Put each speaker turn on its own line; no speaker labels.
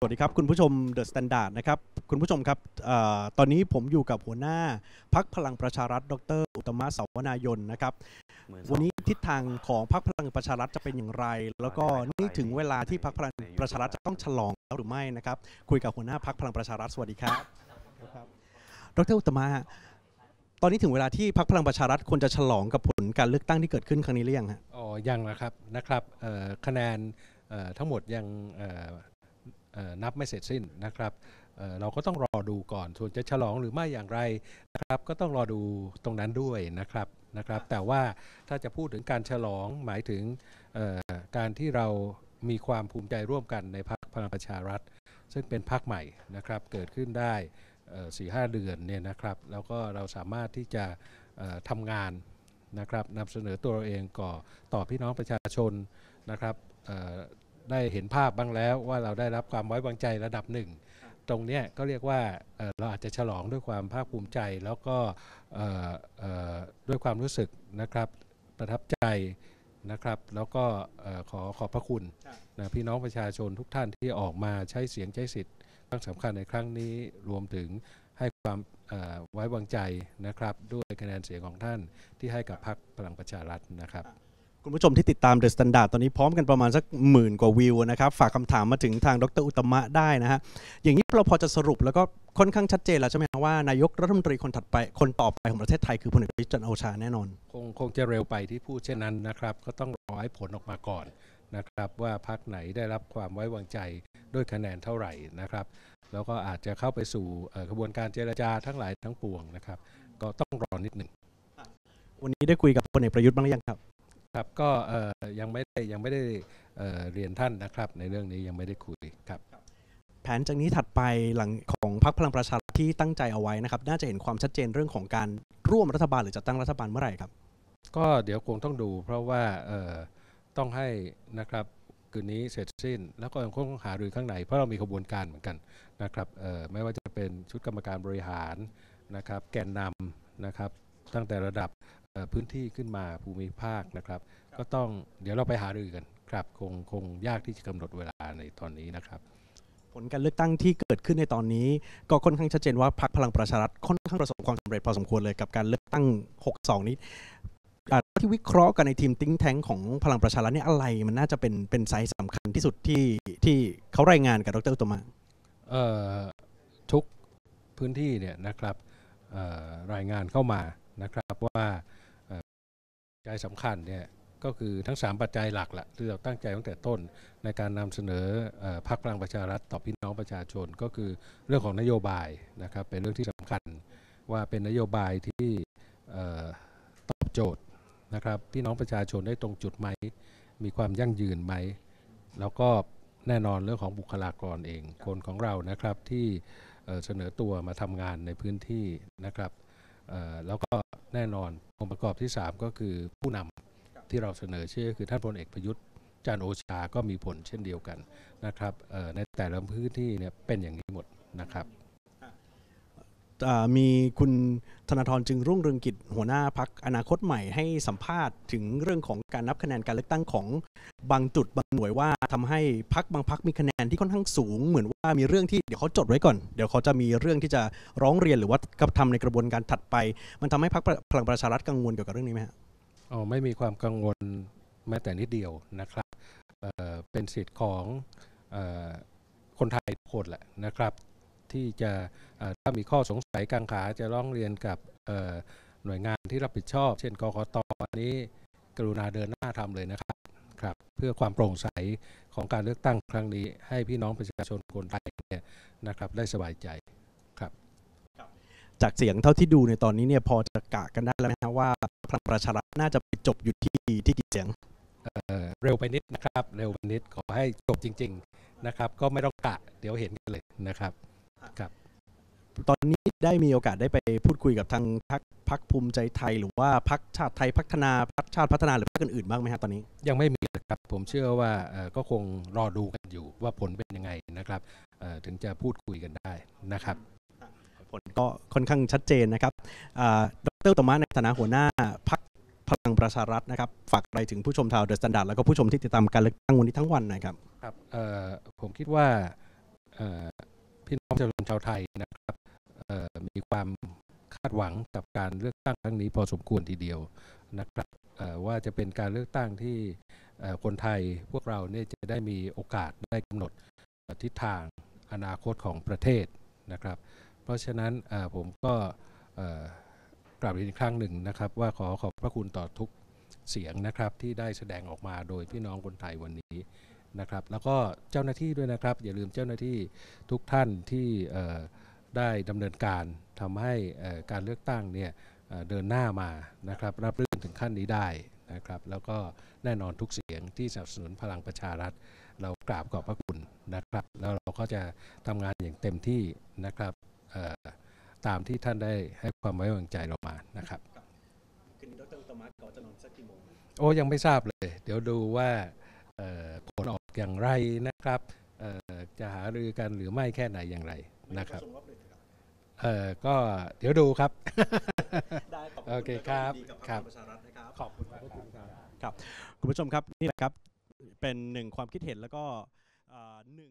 สวัสดีครับ คุณผู้ชมเดอะสแตนดาร์ดนะครับ คุณผู้ชมครับเออตอนนี้ผมอยู่กับหัวหน้าพักพลังประชารัฐ ดร อุตตมะเสาวนายนนะครับ วันนี้ทิศทางของพักพลังประชารัฐจะเป็นอย่างไร แล้วก็นี่ถึงเวลาที่พักพลังประชารัฐจะต้องฉลองแล้วหรือไม่นะครับ คุยกับหัวหน้าพักพลังประชารัฐสวัสดีครับ ดร อุตตมะตอนนี้ถึงเวลาที่พักพลังประชารัฐควรจะฉลองกับผลการเลือกตั้งที่เกิดขึ้นครั้งนี้หรือยังฮะ
อ๋อ ยังนะครับ นะครับเอ่อคะแนนเอ่อทั้งหมดยังเอ่อเอ่อ นับไม่เสร็จสิ้นนะครับเเราก็ต้องรอดูก่อนส่วนจะฉลองหรือไม่อย่างไรนะครับ ก็ต้องรอดูตรงนั้นด้วยนะครับนะครับ แต่ว่าถ้าจะพูดถึงการฉลองหมายถึงการที่เรามีความภูมิใจร่วมกันในพรรคพลังประชารัฐ ซึ่งเป็นพรรคใหม่นะครับ เกิดขึ้นได้สี่ห้าเดือนเนี่ยนะครับ แล้วก็เราสามารถที่จะทำงานนะครับนำเสนอตัวเราเองก่อต่อพี่น้องประชาชนนะครับ ได้เห็นภาพบ้างแล้วว่าเราได้รับความไว้วางใจระดับหนึ่ง ตรงเนี้ยก็เรียกว่าเอ่อเราอาจจะฉลองด้วยความภาคภูมิใจ แล้วก็เอ่อเอ่อด้วยความรู้สึกนะครับประทับใจนะครับแล้วก็เอ่อขอขอบพระคุณนะพี่น้องประชาชนทุกท่านที่ออกมาใช้เสียงใช้สิทธิ์ครั้งสำคัญในครั้งนี้รวมถึงให้ความเอ่อไว้วางใจนะครับ ด้วยคะแนนเสียงของท่านที่ให้กับพรรคพลังประชารัฐนะครับ
คุณผู้ชมที่ติดตามเดอะสแตนดาร์ดตอนนี้พร้อมกันประมาณสักหมื่นกว่าวิวนะครับ ฝากคำถามมาถึงทางดรอุตตมะได้นะฮะ อย่างนี้เราพอจะสรุปแล้วก็ค่อนข้างชัดเจนแล้วใช่ไหมฮะว่านายกรัฐมนตรีคนถัดไปคนต่อไปของประเทศไทยคือพลเอกประยุทธ์จันทร์โอชาแน่นอน
คงคงจะเร็วไปที่พูดเช่นนั้นนะครับ ก็ต้องรอให้ผลออกมาก่อนนะครับว่าพรรคไหนได้รับความไว้วางใจด้วยคะแนนเท่าไหร่นะครับ แล้วก็อาจจะเข้าไปสู่เอ่อกระบวนการเจรจาทั้งหลายทั้งปวงนะครับ ก็ต้องรอนิดหนึ่ง
วันนี้ได้คุยกับพลเอกประยุทธ์บ้างหรือยังครับ
ครับก็เอ่อยังไม่ได้ยังไม่ได้เอ่อเรียนท่านนะครับ ในเรื่องนี้ยังไม่ได้คุยครับ
แผนจากนี้ถัดไปหลังของพรรคพลังประชารัฐที่ตั้งใจเอาไว้นะครับ น่าจะเห็นความชัดเจนเรื่องของการร่วมรัฐบาลหรือจัดตั้งรัฐบาลเมื่อไหร่ครับ
ก็เดี๋ยวคงต้องดู เพราะว่าเอ่อต้องให้นะครับคืนนี้เสร็จสิ้น แล้วก็ยังคงต้องหารือข้างในเพราะเรามีขบวนการเหมือนกันนะครับเอ่อไม่ว่าจะเป็นชุดกรรมการบริหารนะครับ แกนนำนะครับตั้งแต่ระดับเอ่อ พื้นที่ขึ้นมาภูมิภาคนะครับ ก็ต้องเดี๋ยวเราไปหารือกันครับคงคงยากที่จะกำหนดเวลาในตอนนี้นะครับ
ผลการเลือกตั้งที่เกิดขึ้นในตอนนี้ ก็ค่อนข้างชัดเจนว่าพรรคพลังประชารัฐค่อนข้างประสบความสำเร็จพอสมควรเลยกับการเลือกตั้ง 62 นี้อ่าที่วิเคราะห์กันในทีมติ้งแท้งของพลังประชารัฐเนี่ยอะไรมันน่าจะเป็นเป็นไซส์สำคัญที่สุดที่ที่เขารายงานกับดรอุตตมะ
เอ่อทุกพื้นที่เนี่ยนะครับเอ่อรายงานเข้ามานะครับว่าเอ่อปั จจัยสำคัญเนี่ยก็คือทั้ง 3 ปัจจัยหลักแหละที่เราตั้งใจตั้งแต่ต้น ในการนำเสนออพรรคพลังประชารัฐต่อพี่น้องประชาชนก็คือเรื่องของนโยบายนะครับเป็นเรื่องที่สำคัญว่าเป็นนโยบายที่ตอบโจทย์นะครับพี่น้องประชาชนได้ตรงจุดไหม มีความยั่งยืนไหม แล้วก็แน่นอนเรื่องของบุคลากรเอง คนของเรานะครับที่เสนอตัวมาทำงานในพื้นที่นะครับแล้วก็ แน่นอนองค์ประกอบที่ 3 ก็คือผู้นำที่เราเสนอชื่อคือท่านพลเอกประยุทธ์จันโอชาก็มีผลเช่นเดียวกันนะครับในแต่ละพื้นที่เนี่ยเป็นอย่างนี้หมดนะครับ
มีคุณธนาธรจึงรุ่งเรืองกิจหัวหน้าพักอนาคตใหม่ให้สัมภาษณ์ถึงเรื่องของการนับคะแนนการเลือกตั้งของบางจุดบางหน่วยว่าทำให้พักบางพักมีคะแนนที่ค่อนข้างสูง เหมือนว่ามีเรื่องที่เดี๋ยวเขาจดไว้ก่อน เดี๋ยวเขาจะมีเรื่องที่จะร้องเรียนหรือว่ากระทำในกระบวนการถัดไป มันทำให้พักพลังประชารัฐกังวลเกี่ยวกับเรื่องนี้ไหมฮะ
อ๋อไม่มีความกังวลแม้แต่นิดเดียวนะครับเเป็นสิทธิ์ของออคนไทยทุกคนแหละนะครับ ที่จะเอ่อถ้ามีข้อสงสัยกังขาจะร้องเรียนกับเอ่อหน่วยงานที่รับผิดชอบ เช่นกกตอันนี้กรุณาเดินหน้าทำเลยนะครับครับ เพื่อความโปร่งใสของการเลือกตั้งครั้งนี้ ให้พี่น้องประชาชนคนไทยเนี่ยนะครับได้สบายใจ
จากเสียงเท่าที่ดูในตอนนี้เนี่ยพอจะกะกันได้แล้วไหมฮะว่าพลังประชารัฐน่าจะไปจบอยู่ที่ที่กี่เสียง
เอ่อเร็วไปนิดนะครับ เร็วไปนิดขอให้จบจริง ๆนะครับ ก็ไม่ต้องกะเดี๋ยวเห็นกันเลยนะครับ
ตอนนี้ได้มีโอกาสได้ไปพูดคุยกับทางพักพักภูมิใจไทย หรือว่าพักชาติไทยพัฒนาพักชาติพัฒนาหรือพักอื่นๆบ้างไหมฮะตอนนี้
ยังไม่มีนะครับผมเชื่อว่าเอ่อก็คงรอดูกันอยู่ว่าผลเป็นยังไงนะครับเอ่อถึงจะพูดคุยกันได้นะครับ
ผลก็ค่อนข้างชัดเจนนะครับอ่าดรตมะในฐานะหัวหน้าพักพลังประชารัฐนะครับ ฝากอะไรถึงผู้ชมชาวเดอะสแตนดาร์ดแล้วก็ผู้ชมที่ติดตามการเลือกตั้งวันนี้ทั้งวันหนะครับ
ครับเอ่อผมคิดว่าเอ่อ พี่น้องประชาชนชาวไทยนะครับมีความคาดหวังกับการเลือกตั้งครั้งนี้พอสมควรทีเดียวนะครับว่าจะเป็นการเลือกตั้งที่คนไทยพวกเราเนี่ยจะได้มีโอกาสได้กำหนดทิศทางอนาคตของประเทศนะครับ เพราะฉะนั้นผมก็กราบเรียนอีกครั้งหนึ่งนะครับ ว่าขอขอบพระคุณต่อทุกเสียงนะครับที่ได้แสดงออกมาโดยพี่น้องคนไทยวันนี้ นะครับ แล้วก็เจ้าหน้าที่ด้วยนะครับ อย่าลืมเจ้าหน้าที่ทุกท่านที่เอ่อได้ดำเนินการทำให้เอ่อการเลือกตั้งเนี่ยเอ่อเดินหน้ามานะครับ รับรื่นถึงขั้นนี้ได้นะครับ แล้วก็แน่นอนทุกเสียงที่สนับสนุนพลังประชารัฐ เรากราบขอบพระคุณนะครับ แล้วเราก็จะทำงานอย่างเต็มที่นะครับเอ่อตามที่ท่านได้ให้ความไว้วางใจเรามานะครับ
คืนนี้ดรอุตมะก่อจะนอนสักกี่โมง
โอ้ยังไม่ทราบเลย เดี๋ยวดูว่าเอ่อ ผลออกอย่างไรนะครับเอ่อจะหารือกันหรือไม่แค่ไหนอย่างไรนะครับเอ่อก็เดี๋ยวดูครับ
ได้ขอบ
โอเคครับ
ดีกับพ
ครั
ลั
บ
งประชารัฐนะครับ
ขอบคุณครับ
คุณผู้ชมครับนี่แหละครับเป็นหนึ่งความคิดเห็นแล้วก็เอ่อหนึ่ง